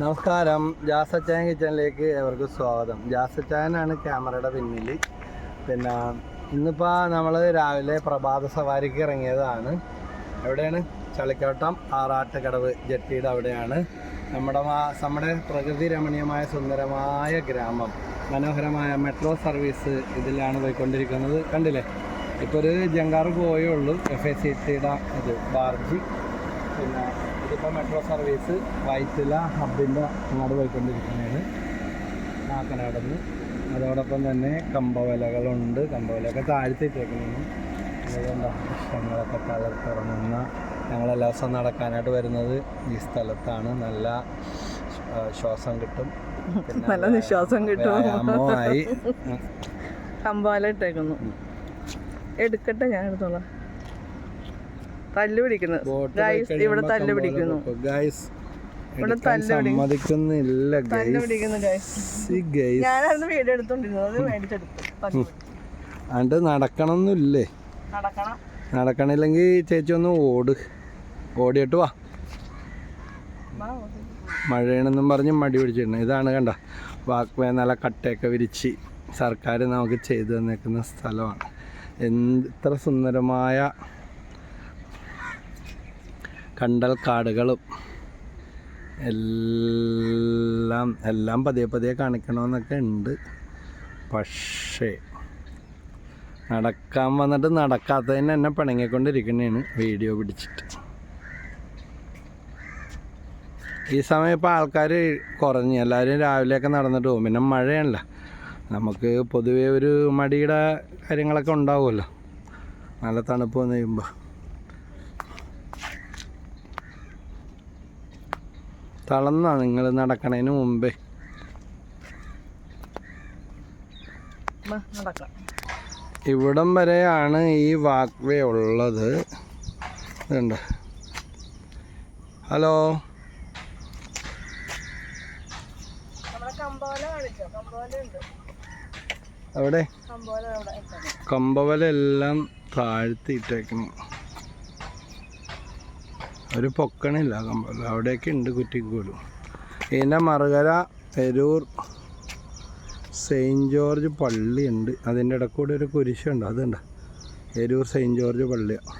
നമസ്കാരം. ജാസച്ചായൻ കിച്ചണിലേക്ക് അവർക്ക് സ്വാഗതം. ജാസച്ചായനാണ് ക്യാമറയുടെ പിന്നിൽ പിന്നെ ഇന്നിപ്പോൾ നമ്മൾ രാവിലെ പ്രഭാത സവാരിക്ക് ഇറങ്ങിയതാണ്. എവിടെയാണ്? ചളിക്കോട്ടം ആറാട്ടുകടവ് ജെട്ടിയുടെ അവിടെയാണ്. നമ്മുടെ നമ്മുടെ പ്രകൃതി രമണീയമായ സുന്ദരമായ ഗ്രാമം. മനോഹരമായ മെട്രോ സർവീസ് ഇതിലാണ് പോയിക്കൊണ്ടിരിക്കുന്നത്. കണ്ടില്ലേ? ഇപ്പോൾ ഒരു ജങ്കാർ പോയേ ഉള്ളൂ. എഫ് എ സി ടിയുടെ ഇത് ബാർജി. പിന്നെ ഇതിപ്പോൾ മെട്രോ സർവീസ് വൈറ്റില ഹബിന്റെ അങ്ങോട്ട് പോയിക്കൊണ്ടിരിക്കുന്നതാണ്. നാക്കനാടന്ന് അതോടൊപ്പം തന്നെ കമ്പവലകളുണ്ട്. കമ്പവലയൊക്കെ താഴ്ത്തിട്ടേക്കുന്നതാണ് അതുകൊണ്ടാണ് വൃക്ഷങ്ങളൊക്കെ തളർത്തിറങ്ങുന്ന ഞങ്ങൾ എല്ലാ ദിവസവും നടക്കാനായിട്ട് വരുന്നത് ഈ സ്ഥലത്താണ്. നല്ല ശ്വാസം കിട്ടും. നല്ല നിശ്വാസം കിട്ടും. വ്യായാമമായി കമ്പാല ഇട്ടേക്കുന്നു. എടുക്കട്ടെ ഞാൻ എടുത്തോളാം. തല്ല് പിടിക്കുന്നു ഗൈസ് ഇവിടെ തല്ല് പിടിക്കുന്നു ഗൈസ് സമ്മതിക്കുന്നില്ല ഞാനായിരുന്നു വീഡിയോ എടുത്തോണ്ടിരുന്നത്. മേടിച്ചെടുത്തു. അണ്ട് നടക്കണമെന്നില്ലേ നടക്കണം. നടക്കണില്ലെങ്കിൽ ചേച്ചി ഒന്ന് ഓട്. ഓടിയിട്ട് വാ. വാ. മഴയാണെന്നും പറഞ്ഞ് മടി പിടിച്ചിട്ടുണ്ട് ഇതാണ് കണ്ട? വാക്ക് നല്ല കട്ടയൊക്കെ വിരിച്ച് സർക്കാർ നമുക്ക് ചെയ്തു തന്നേക്കുന്ന സ്ഥലമാണ്. എന്ത് ഇത്ര സുന്ദരമായ കണ്ടൽ കാടുകളും എല്ലാം എല്ലാം പതിയെ പതിയെ കാണിക്കണമെന്നൊക്കെ ഉണ്ട്. പക്ഷേ നടക്കാൻ വന്നിട്ട് നടക്കാത്തതിന് എന്നെ പിണങ്ങിക്കൊണ്ടിരിക്കുന്നതാണ് വീഡിയോ പിടിച്ചിട്ട്. ഈ സമയം ഇപ്പോൾ ആൾക്കാർ കുറഞ്ഞ് എല്ലാവരും രാവിലെയൊക്കെ നടന്നിട്ട് പോകും. പിന്നെ മഴയാണല്ലോ നമുക്ക് പൊതുവേ ഒരു മടിയുടെ കാര്യങ്ങളൊക്കെ ഉണ്ടാവുമല്ലോ. നല്ല തണുപ്പ് വന്ന് കഴിയുമ്പോൾ തളർന്നാ നിങ്ങൾ നടക്കണതിന് മുമ്പേ. ഇവിടം വരെയാണ് ഈ വാക്ക് വേ ഉള്ളത്. ഇതുണ്ട്. ഹലോ? അവിടെ. കമ്പവലെല്ലാം താഴ്ത്തിയിട്ടേക്കണം. ഒരു പൊക്കണില്ല കമ്പവല അവിടെയൊക്കെ ഉണ്ട് കുറ്റിക്കോലും. ഇതിന്റെ മറുകര എരൂർ സെയിന്റ് ജോർജ് പള്ളി ഉണ്ട് അതിന്റെ ഇടക്കൂടെ ഒരു കുരിശുണ്ട് അതുണ്ട് എരൂർ സെയിന്റ് ജോർജ് പള്ളിയാണ്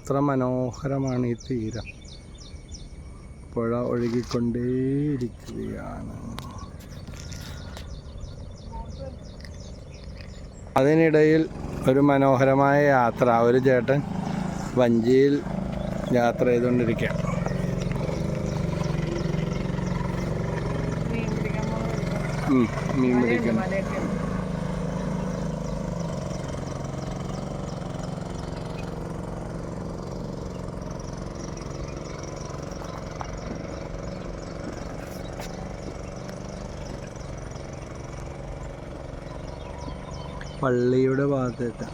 എത്ര മനോഹരമാണ് ഈ തീരം. പുഴ ഒഴുകിക്കൊണ്ടേയിരിക്കുകയാണ്. അതിനിടയിൽ ഒരു മനോഹരമായ യാത്ര. ഒരു ചേട്ടൻ വഞ്ചിയിൽ യാത്ര ചെയ്തുകൊണ്ടിരിക്കുക മീൻ പിടിക്കണം പള്ളിയുടെ ഭാഗത്തേക്ക്.